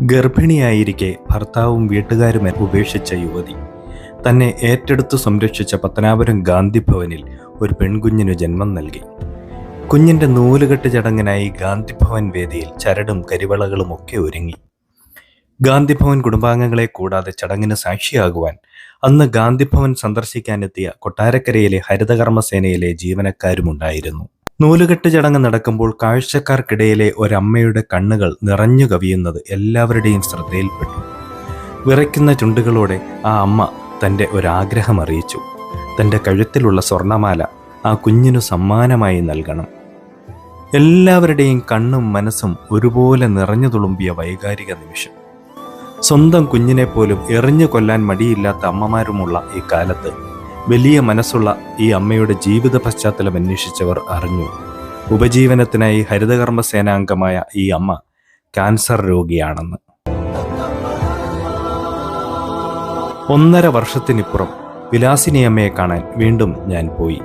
ഗർഭിണിയായിരിക്കെ ഭർത്താവും വീട്ടുകാരും ഉപേക്ഷിച്ച യുവതി. തന്നെ ഏറ്റെടുത്തു സംരക്ഷിച്ച പത്തനാപുരം ഗാന്ധി ഭവനിൽ ഒരു പെൺകുഞ്ഞിനു ജന്മം നൽകി. കുഞ്ഞിന്റെ നൂലുകെട്ട് ചടങ്ങിനായി ഗാന്ധിഭവൻ വേദിയിൽ ചരടും കരിവളകളും ഒക്കെ ഒരുങ്ങി. ഗാന്ധിഭവൻ കുടുംബാംഗങ്ങളെ കൂടാതെ ചടങ്ങിന് സാക്ഷിയാകുവാൻ അന്ന് ഗാന്ധിഭവൻ സന്ദർശിക്കാനെത്തിയ കൊട്ടാരക്കരയിലെ ഹരിതകർമ്മസേനയിലെ ജീവനക്കാരുമുണ്ടായിരുന്നു. നൂലുകെട്ട് ചടങ്ങ് നടക്കുമ്പോൾ കാഴ്ചക്കാർക്കിടയിലെ ഒരമ്മയുടെ കണ്ണുകൾ നിറഞ്ഞു കവിയുന്നത് എല്ലാവരുടെയും ശ്രദ്ധയിൽപ്പെട്ടു. വിറയ്ക്കുന്ന ചുണ്ടുകളോടെ ആ അമ്മ തന്റെ ഒരാഗ്രഹം അറിയിച്ചു. തന്റെ കഴുത്തിലുള്ള സ്വർണമാല ആ കുഞ്ഞിനു സമ്മാനമായി നൽകണം. എല്ലാവരുടെയും കണ്ണും മനസ്സും ഒരുപോലെ നിറഞ്ഞു തുളുമ്പിയ വൈകാരിക നിമിഷം. സ്വന്തം കുഞ്ഞിനെ പോലും എറിഞ്ഞു കൊല്ലാൻ മടിയില്ലാത്ത അമ്മമാരുമുള്ള ഈ കാലത്ത് വലിയ മനസ്സുള്ള ഈ അമ്മയുടെ ജീവിത പശ്ചാത്തലം അന്വേഷിച്ചവർ അറിഞ്ഞു. ഉപജീവനത്തിനായി ഹരിതകർമ്മ സേനാംഗമായ ഈ അമ്മ ക്യാൻസർ രോഗിയാണെന്ന്. ഒന്നര വർഷത്തിനിപ്പുറം വിലാസിനി അമ്മയെ കാണാൻ വീണ്ടും ഞാൻ പോയി.